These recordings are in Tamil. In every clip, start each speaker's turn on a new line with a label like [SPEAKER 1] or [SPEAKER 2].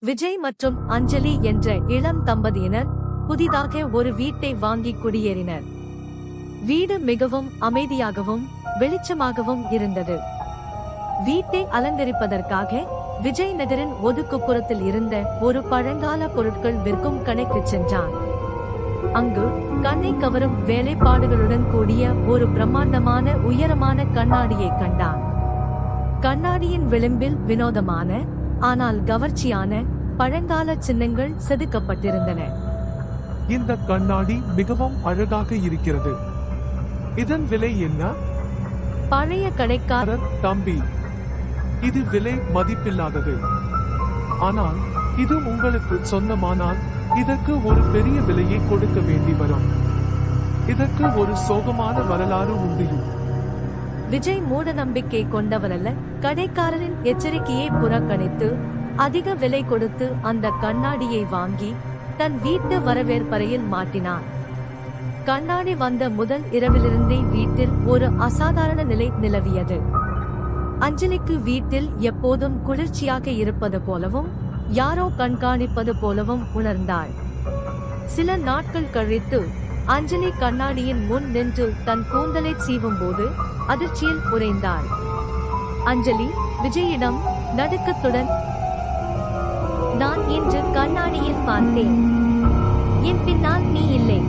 [SPEAKER 1] விஜய் மற்றும் அஞ்சலி என்ற இளம் தம்பதியினர் புதிதாக ஒரு வீட்டை வாங்கி குடியேறினர். வீடு மிகவும் அமைதியாகவும் வெளிச்சமாகவும் இருந்தது. வீட்டை அலங்கரிப்பதற்காக விஜய் நகரின் ஒதுக்குப்புறத்தில் இருந்த ஒரு பழங்கால பொருட்கள் விற்கும் கடைக்கு சென்றான். அங்கு கண்ணை கவரும் வேலைப்பாடுகளுடன் கூடிய ஒரு பிரம்மாண்டமான உயரமான கண்ணாடியை கண்டான். கண்ணாடியின் விளிம்பில் வினோதமான ஆனால் கவர்ச்சியான பழங்கால சின்னங்கள் செதுக்கப்பட்டிருந்தன.
[SPEAKER 2] இந்த கண்ணாடி மிகவும் அழகாக இருக்கிறது. இதன் விலை என்ன?
[SPEAKER 1] பழைய கடைக்காரர்
[SPEAKER 2] காரர் தம்பி இது விலை மதிப்பில்லாதது. ஆனால் இது உங்களுக்கு சொந்தமானால் இதற்கு ஒரு பெரிய விலையை கொடுக்க வேண்டி வரும். இதற்கு ஒரு சோகமான வரலாறு உண்டு.
[SPEAKER 1] விஜய் மூட நம்பிக்கை கொண்டவரல்ல. கடைக்காரரின் எச்சரிக்கையை புறக்கணித்து அதிக விலை கொடுத்து அந்த கண்ணாடியை வாங்கி தன் வீட்டு வரவேற்பறையில் மாட்டினான் கண்ணாடி வந்த முதல் இரவிலிருந்தே வீட்டில் ஒரு அசாதாரண நிலை நிலவியது. அஞ்சலிக்கு வீட்டில் எப்போதும் குளிர்ச்சியாக இருப்பது போலவும் யாரோ கண்காணிப்பது போலவும் உணர்ந்தாள். சில நாட்கள் கழித்து அஞ்சலி கண்ணாடியின் முன் நின்று தன் கூந்தலை சீவும் போது அதிர்ச்சியில் உறைந்தாள். அஞ்சலி விஜயிடம் நடுக்கத்துடன் நான் இன்று கண்ணாடியில் பார்த்தேன். என் பின்னால் நீ இல்லை.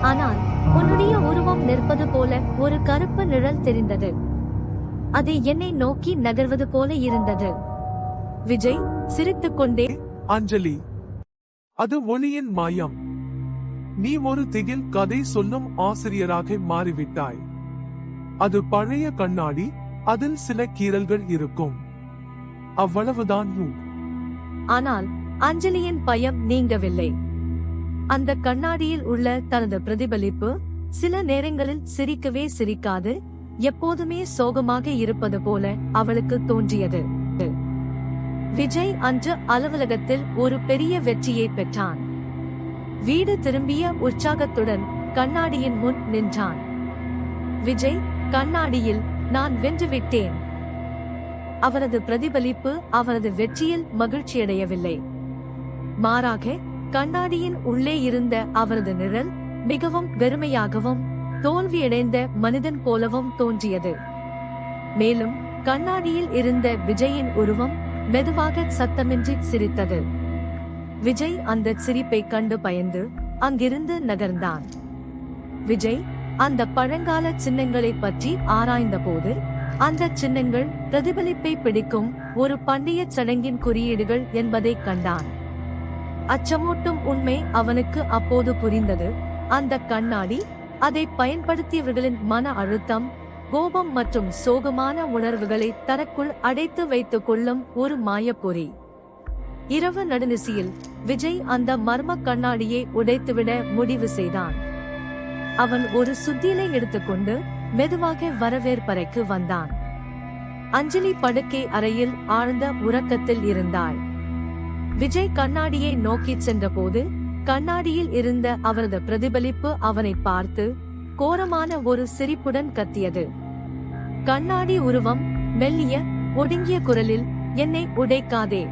[SPEAKER 1] ஆனால் உன்னுடைய உருவம் நிற்பது போல ஒரு கருப்பு நிழல் தெரிந்தது. அது என்னை நோக்கி நகர்வது போல இருந்தது. விஜய் சிரித்துக் கொண்டே
[SPEAKER 2] அஞ்சலி அது ஒளியின் மாயம். நீ ஒரு திகில் கதை சொல்லும் ஆசிரியராக மாறிவிட்டாய். அது பழைய கண்ணாடி அதில் சில கீறல்கள் இருக்கும். அவ்வளவுதான்
[SPEAKER 1] ஆனால் அஞ்சலியின் பயம் நீங்கவில்லை. அந்த கண்ணாடியில் உள்ள தனது பிரதிபலிப்பு சில நேரங்களில் சிரிக்கவே சிரிக்காது எப்போதுமே சோகமாக இருப்பது போல அவளுக்கு தோன்றியது. விஜய் அன்று அலுவலகத்தில் ஒரு பெரிய வெற்றியை பெற்றான். வீடு திரும்பிய உற்சாகத்துடன் கண்ணாடியின் முன் நின்றான். விஜய் கண்ணாடியில் நான் வென்றுவிட்டேன். அவரது பிரதிபலிப்பு அவரது வெற்றியில் மகிழ்ச்சியடையவில்லை. மாறாக கண்ணாடியின் உள்ளே இருந்த அவரது நிழல் மிகவும் வெறுமையாகவும் தோல்வியடைந்த மனிதன் போலவும் தோன்றியது. மேலும் கண்ணாடியில் இருந்த விஜயின் உருவம் மெதுவாக சத்தமின்றி சிரித்தது. விஜய் அந்த சிரிப்பை கண்டு பயந்து அங்கிருந்து நகர்ந்தான். விஜய் அந்த பழங்கால சின்னங்களை பற்றி ஆராய்ந்தபோது அந்த சின்னங்கள் பிரதிபலிப்பை பிடிக்கும் ஒரு பண்டைய சடங்கின் குறியீடுகள் என்பதை கண்டான். அச்சமூட்டும் உண்மை அவனுக்கு அப்போது புரிந்தது. அந்த கண்ணாடி அதை பயன்படுத்தியவர்களின் மன அழுத்தம் கோபம் மற்றும் சோகமான உணர்வுகளை தனக்குள் அடைத்து வைத்துக் கொள்ளும் ஒரு மாயப்பொறி. இரவு நடுநிசியில் விஜய் அந்த மர்ம கண்ணாடியை உடைத்துவிட முடிவு செய்தான். அவன் ஒரு சுத்தியலை எடுத்துக்கொண்டு மெதுவாக வரவேற்பறைக்கு வந்தான். அஞ்சலி படுக்கை அறையில் ஆழ்ந்த உறக்கத்தில் இருந்தாள். விஜய் கண்ணாடியை நோக்கிச் சென்றபோது கண்ணாடியில் இருந்த அவரது பிரதிபலிப்பு அவனை பார்த்து கோரமான ஒரு சிரிப்புடன் கத்தியது. கண்ணாடி உருவம் மெல்லிய ஒடுங்கிய குரலில் என்னை உடைக்காதே.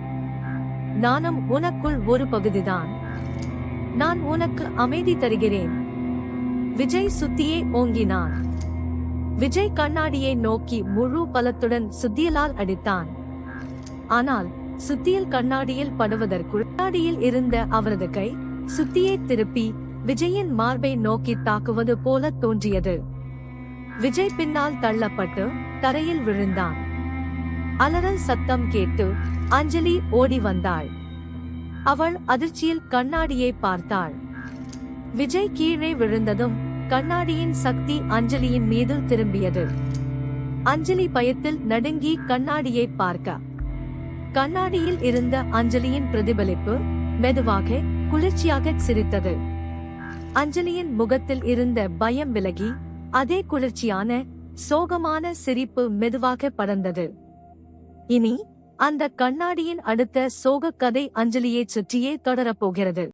[SPEAKER 1] நானும் உனக்குள் ஒரு பகுதிதான். நான் உனக்கு அமைதி தருகிறேன். விஜய் சுத்தியே ஓங்கினான். விஜய் கண்ணாடியை நோக்கி முழு பலத்துடன் சுத்தியலால் அடித்தான். ஆனால் சுத்தியல் கண்ணாடியில் படுவதற்குள் கண்ணாடியில் இருந்த அவரது கை சுத்தியை திருப்பி விஜயின் மார்பை நோக்கி தாக்குவது போல தோன்றியது. விஜய் பின்னால் தள்ளப்பட்டு தரையில் விழுந்தான். அலறல் சத்தம் கேட்டு அஞ்சலி ஓடி வந்தாள். அவள் அதிர்ச்சியில் கண்ணாடியை பார்த்தாள். விஜய் கீழே விழுந்ததும் கண்ணாடியின் சக்தி அஞ்சலியின் மீது திரும்பியது. அஞ்சலி பயத்தில் நடுங்கி கண்ணாடியை பார்க்க. கண்ணாடியில் இருந்த அஞ்சலியின் பிரதிபலிப்பு மெதுவாக குளிர்ச்சியாக சிரித்தது. அஞ்சலியின் முகத்தில் இருந்த பயம் விலகி அதே குளிர்ச்சியான சோகமான சிரிப்பு மெதுவாக படர்ந்தது. இனி அந்த கண்ணாடியின் அடுத்த சோகக் கதை அஞ்சலியைச் சுற்றியே தொடரப்போகிறது